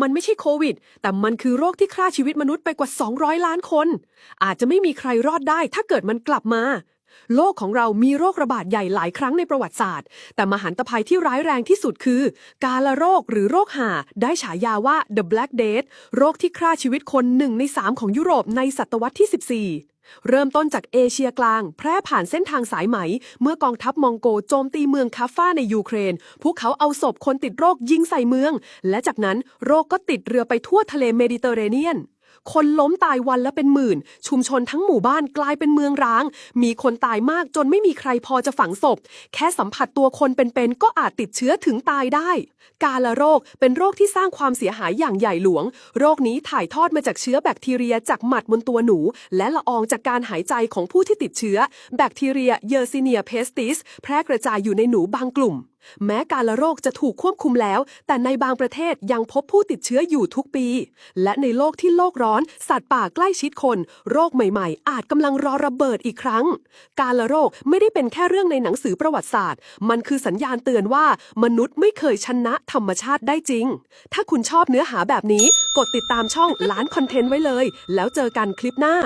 มันไม่ใช่โควิด แต่มันคือโรคที่ฆ่าชีวิตมนุษย์ไปกว่า 200 ล้านคน อาจจะไม่มีใครรอดได้ถ้าเกิดมันกลับมา โลกของเรามีโรคระบาดใหญ่หลายครั้งในประวัติศาสตร์ แต่มหันตภัยที่ร้ายแรงที่สุดคือ กาลโรคหรือโรคห่าได้ฉายาว่า The Black Death โรคที่ฆ่าชีวิตคนหนึ่งในสามของยุโรปในศตวรรษที่ 14 เริ่มต้นจากเอเชียกลาง แพร่ผ่านเส้นทางสายไหม เมื่อกองทัพมองโกโจมตีเมืองคาฟ้าในยูเครน พวกเขาเอาศพคนติดโรคยิงใส่เมือง และจากนั้นโรคก็ติดเรือไปทั่วทะเลเมดิเตอร์เรเนียน คนล้มตายวันละเป็นหมื่น ชุมชนทั้งหมู่บ้านกลายเป็นเมืองร้าง มีคนตายมากจนไม่มีใครพอจะฝังศพ แค่สัมผัสตัวคนเป็นๆก็อาจติดเชื้อถึงตายได้ กาละโรคเป็นโรคที่สร้างความเสียหายอย่างใหญ่หลวง โรคนี้ถ่ายทอดมาจากเชื้อแบคทีเรียจากหมัดบนตัวหนู และละอองจากการหายใจของผู้ที่ติดเชื้อ แบคทีเรียเยอร์ซิเนียเพสติส แพร่กระจายอยู่ในหนูบางกลุ่ม แม้การละโรคจะถูกควบคุมแล้ว แต่ในบางประเทศยังพบผู้ติดเชื้ออยู่ทุกปี และในโลกที่โลกร้อน สัตว์ป่าใกล้ชิดคน โรคใหม่ๆ อาจกำลังรอระเบิดอีกครั้ง การละโรคไม่ได้เป็นแค่เรื่องในหนังสือประวัติศาสตร์ มันคือสัญญาณเตือนว่า มนุษย์ไม่เคยชนะธรรมชาติได้จริง ถ้าคุณชอบเนื้อหาแบบนี้ กดติดตามช่องล้านคอนเทนต์ไว้เลย แล้วเจอกันคลิปหน้า